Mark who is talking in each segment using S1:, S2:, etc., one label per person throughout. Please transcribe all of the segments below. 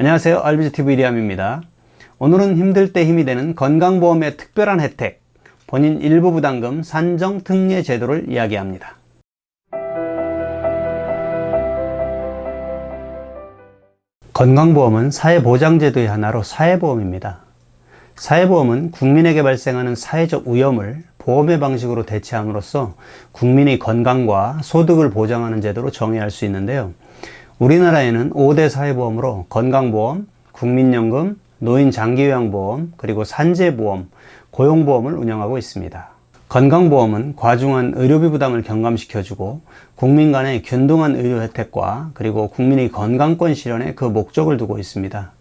S1: 안녕하세요. RBGTV 리암입니다. 오늘은 힘들 때 힘이 되는 건강보험의 특별한 혜택, 본인 일부 부담금 산정 특례 제도를 이야기합니다. 건강보험은 사회보장제도의 하나로 사회보험입니다. 사회보험은 국민에게 발생하는 사회적 위험을 보험의 방식으로 대체함으로써 국민의 건강과 소득을 보장하는 제도로 정의할 수 있는데요. 우리나라에는 5대 사회보험으로 건강보험, 국민연금, 노인장기요양보험, 그리고 산재보험, 고용보험을 운영하고 있습니다. 건강보험은 과중한 의료비 부담을 경감시켜주고 국민 간의 균등한 의료 혜택과 그리고 국민의 건강권 실현에 그 목적을 두고 있습니다.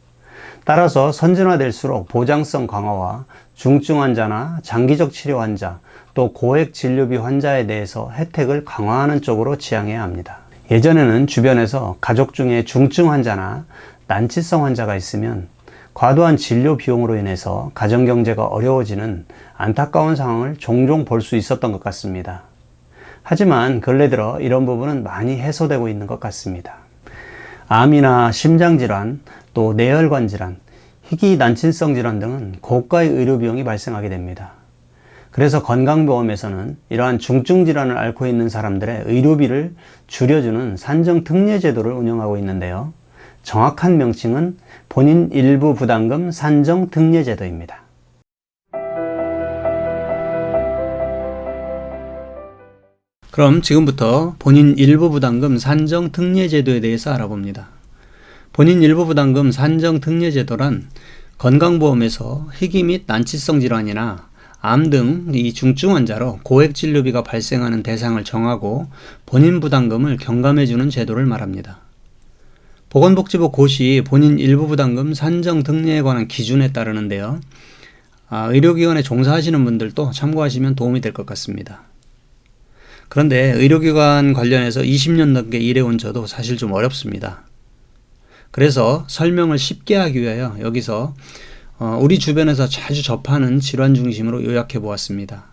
S1: 따라서 선진화될수록 보장성 강화와 중증 환자나 장기적 치료 환자, 또 고액 진료비 환자에 대해서 혜택을 강화하는 쪽으로 지향해야 합니다. 예전에는 주변에서 가족 중에 중증 환자나 난치성 환자가 있으면 과도한 진료 비용으로 인해서 가정 경제가 어려워지는 안타까운 상황을 종종 볼 수 있었던 것 같습니다. 하지만 근래 들어 이런 부분은 많이 해소되고 있는 것 같습니다. 암이나 심장질환, 또 뇌혈관 질환, 희귀 난치성 질환 등은 고가의 의료 비용이 발생하게 됩니다. 그래서 건강보험에서는 이러한 중증 질환을 앓고 있는 사람들의 의료비를 줄여주는 산정 특례 제도를 운영하고 있는데요. 정확한 명칭은 본인 일부 부담금 산정 특례 제도입니다. 그럼 지금부터 본인 일부 부담금 산정 특례 제도에 대해서 알아봅니다. 본인 일부 부담금 산정 특례 제도란 건강보험에서 희귀 및 난치성 질환이나 암 등 이 중증 환자로 고액 진료비가 발생하는 대상을 정하고 본인 부담금을 경감해주는 제도를 말합니다. 보건복지부 고시 본인 일부 부담금 산정 특례에 관한 기준에 따르는데요. 아, 의료기관에 종사하시는 분들도 참고하시면 도움이 될 것 같습니다. 그런데 의료기관 관련해서 20년 넘게 일해온 저도 사실 좀 어렵습니다. 그래서 설명을 쉽게 하기 위하여 여기서 어, 우리 주변에서 자주 접하는 질환 중심으로 요약해 보았습니다.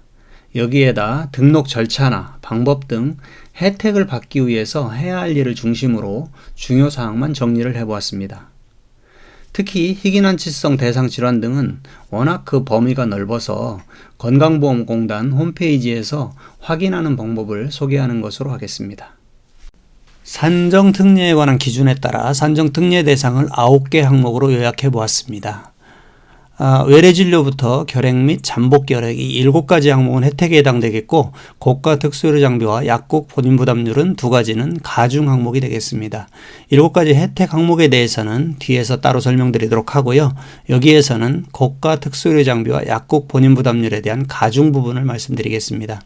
S1: 여기에다 등록 절차나 방법 등 혜택을 받기 위해서 해야 할 일을 중심으로 중요 사항만 정리를 해 보았습니다. 특히 희귀난치성 대상 질환 등은 워낙 그 범위가 넓어서 건강보험공단 홈페이지에서 확인하는 방법을 소개하는 것으로 하겠습니다. 산정 특례에 관한 기준에 따라 산정 특례 대상을 9개 항목으로 요약해 보았습니다. 아, 외래 진료부터 결핵 및 잠복 결핵 이 7가지 항목은 혜택에 해당되겠고 고가 특수의료 장비와 약국 본인 부담률은 두 가지는 가중 항목이 되겠습니다. 7가지 혜택 항목에 대해서는 뒤에서 따로 설명드리도록 하고요. 여기에서는 고가 특수의료 장비와 약국 본인 부담률에 대한 가중 부분을 말씀드리겠습니다.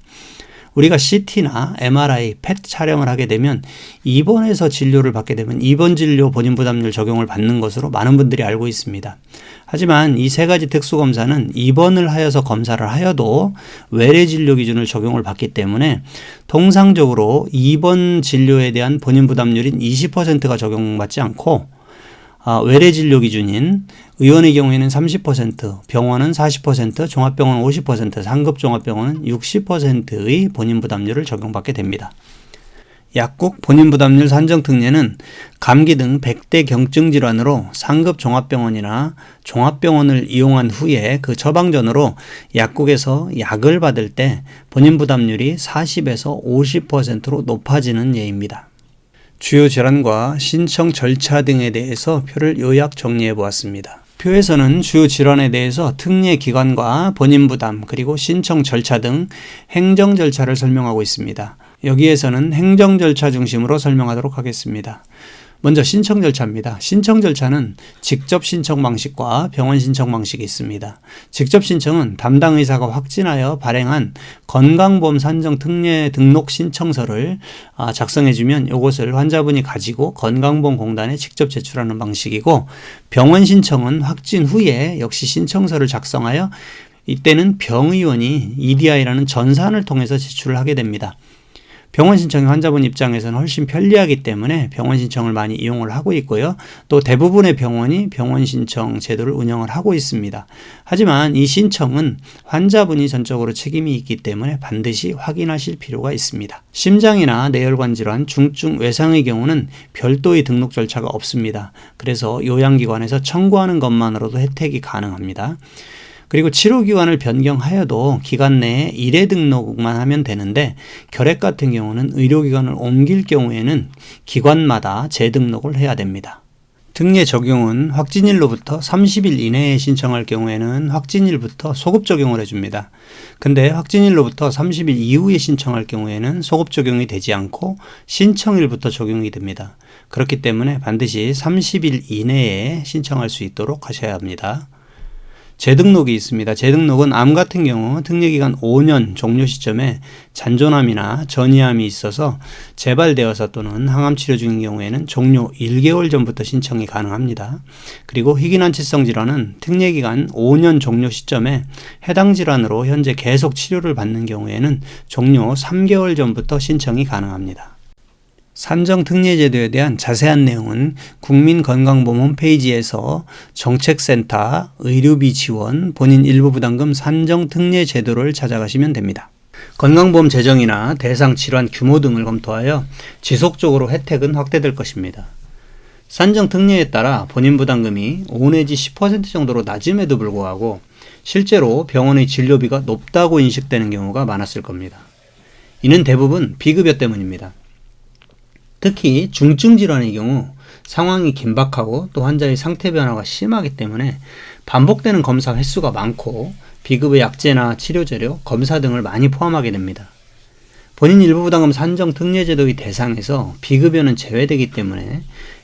S1: 우리가 CT나 MRI, PET 촬영을 하게 되면 입원해서 진료를 받게 되면 입원 진료 본인 부담률 적용을 받는 것으로 많은 분들이 알고 있습니다. 하지만 이 세 가지 특수 검사는 입원을 하여서 검사를 하여도 외래 진료 기준을 적용을 받기 때문에 통상적으로 입원 진료에 대한 본인 부담률인 20%가 적용받지 않고 아, 외래 진료 기준인 의원의 경우에는 30%, 병원은 40%, 종합병원은 50%, 상급 종합병원은 60%의 본인 부담률을 적용받게 됩니다. 약국 본인 부담률 산정 특례는 감기 등 100대 경증 질환으로 상급 종합병원이나 종합병원을 이용한 후에 그 처방전으로 약국에서 약을 받을 때 본인 부담률이 40에서 50%로 높아지는 예입니다. 주요 질환과 신청 절차 등에 대해서 표를 요약 정리해 보았습니다. 표에서는 주요 질환에 대해서 특례 기관과 본인 부담 그리고 신청 절차 등 행정 절차를 설명하고 있습니다. 여기에서는 행정 절차 중심으로 설명하도록 하겠습니다. 먼저 신청 절차입니다. 신청 절차는 직접 신청 방식과 병원 신청 방식이 있습니다. 직접 신청은 담당 의사가 확진하여 발행한 건강보험 산정 특례 등록 신청서를 아, 작성해주면 이것을 환자분이 가지고 건강보험공단에 직접 제출하는 방식이고 병원 신청은 확진 후에 역시 신청서를 작성하여 이때는 병의원이 EDI라는 전산을 통해서 제출을 하게 됩니다. 병원 신청이 환자분 입장에서는 훨씬 편리하기 때문에 병원 신청을 많이 이용을 하고 있고요. 또 대부분의 병원이 병원 신청 제도를 운영을 하고 있습니다. 하지만 이 신청은 환자분이 전적으로 책임이 있기 때문에 반드시 확인하실 필요가 있습니다. 심장이나 뇌혈관 질환, 중증 외상의 경우는 별도의 등록 절차가 없습니다. 그래서 요양기관에서 청구하는 것만으로도 혜택이 가능합니다. 그리고 치료 기관을 변경하여도 기간 내에 일회 등록만 하면 되는데 결핵 같은 경우는 의료기관을 옮길 경우에는 기관마다 재등록을 해야 됩니다. 등례 적용은 확진일로부터 30일 이내에 신청할 경우에는 확진일부터 소급 적용을 해줍니다. 근데 확진일로부터 30일 이후에 신청할 경우에는 소급 적용이 되지 않고 신청일부터 적용이 됩니다. 그렇기 때문에 반드시 30일 이내에 신청할 수 있도록 하셔야 합니다. 재등록이 있습니다. 재등록은 암 같은 경우 등록기간 5년 종료 시점에 잔존암이나 전이암이 있어서 재발되어서 또는 항암 치료 중인 경우에는 종료 1개월 전부터 신청이 가능합니다. 그리고 희귀난치성 질환은 특례기간 5년 종료 시점에 해당 질환으로 현재 계속 치료를 받는 경우에는 종료 3개월 전부터 신청이 가능합니다. 산정 특례 제도에 대한 자세한 내용은 국민건강보험 홈페이지에서 정책센터, 의료비 지원, 본인 일부 부담금 산정 특례 제도를 찾아가시면 됩니다. 건강보험 재정이나 대상 질환 규모 등을 검토하여 지속적으로 혜택은 확대될 것입니다. 산정 특례에 따라 본인 부담금이 5 내지 10% 정도로 낮음에도 불구하고 실제로 병원의 진료비가 높다고 인식되는 경우가 많았을 겁니다. 이는 대부분 비급여 때문입니다. 특히 중증 질환의 경우 상황이 긴박하고 또 환자의 상태 변화가 심하기 때문에 반복되는 검사 횟수가 많고 비급의 약제나 치료 재료, 검사 등을 많이 포함하게 됩니다. 본인 일부 부담금 산정 특례 제도의 대상에서 비급여는 제외되기 때문에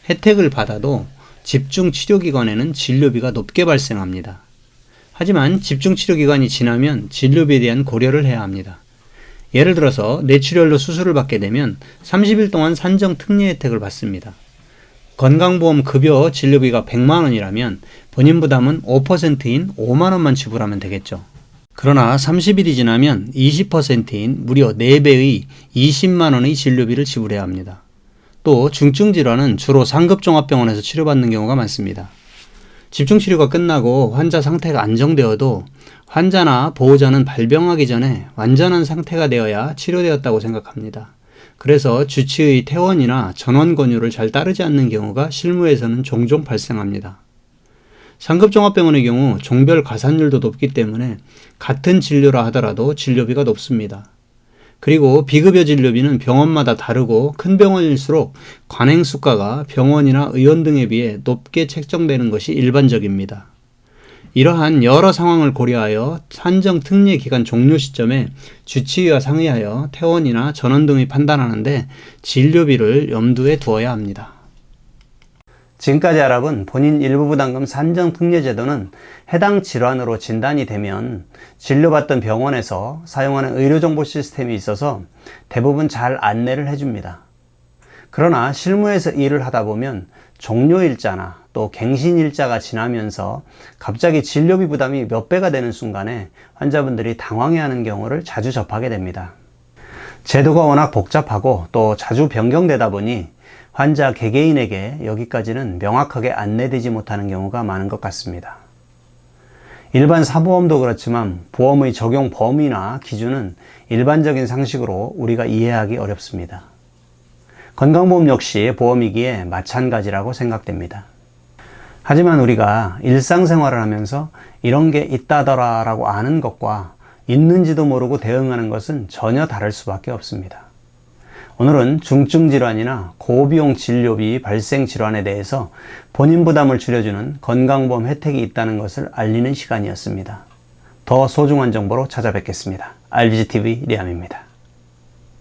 S1: 혜택을 받아도 집중 치료 기관에는 진료비가 높게 발생합니다. 하지만 집중 치료 기간이 지나면 진료비에 대한 고려를 해야 합니다. 예를 들어서 뇌출혈로 수술을 받게 되면 30일 동안 산정 특례 혜택을 받습니다. 건강보험 급여 진료비가 100만 원이라면 본인 부담은 5%인 5만 원만 지불하면 되겠죠. 그러나 30일이 지나면 20%인 무려 4배의 20만 원의 진료비를 지불해야 합니다. 또 중증 질환은 주로 상급 종합병원에서 치료받는 경우가 많습니다. 집중 치료가 끝나고 환자 상태가 안정되어도 환자나 보호자는 발병하기 전에 완전한 상태가 되어야 치료되었다고 생각합니다. 그래서 주치의 퇴원이나 전원 권유를 잘 따르지 않는 경우가 실무에서는 종종 발생합니다. 상급 종합병원의 경우 종별 가산율도 높기 때문에 같은 진료라 하더라도 진료비가 높습니다. 그리고 비급여 진료비는 병원마다 다르고 큰 병원일수록 관행 수가가 병원이나 의원 등에 비해 높게 책정되는 것이 일반적입니다. 이러한 여러 상황을 고려하여 산정 특례 기간 종료 시점에 주치의와 상의하여 퇴원이나 전원 등이 판단하는데 진료비를 염두에 두어야 합니다. 지금까지 알아본 본인 일부 부담금 산정 특례 제도는 해당 질환으로 진단이 되면 진료받던 병원에서 사용하는 의료정보 시스템이 있어서 대부분 잘 안내를 해줍니다. 그러나 실무에서 일을 하다 보면 종료일자나 또 갱신일자가 지나면서 갑자기 진료비 부담이 몇 배가 되는 순간에 환자분들이 당황해하는 경우를 자주 접하게 됩니다. 제도가 워낙 복잡하고 또 자주 변경되다 보니 환자 개개인에게 여기까지는 명확하게 안내되지 못하는 경우가 많은 것 같습니다. 일반 사보험도 그렇지만 보험의 적용 범위나 기준은 일반적인 상식으로 우리가 이해하기 어렵습니다. 건강보험 역시 보험이기에 마찬가지라고 생각됩니다. 하지만 우리가 일상생활을 하면서 이런 게 있다더라 라고 아는 것과 있는지도 모르고 대응하는 것은 전혀 다를 수밖에 없습니다. 오늘은 중증 질환이나 고비용 진료비 발생 질환에 대해서 본인 부담을 줄여주는 건강보험 혜택이 있다는 것을 알리는 시간이었습니다. 더 소중한 정보로 찾아뵙겠습니다. RBGTV 리암입니다.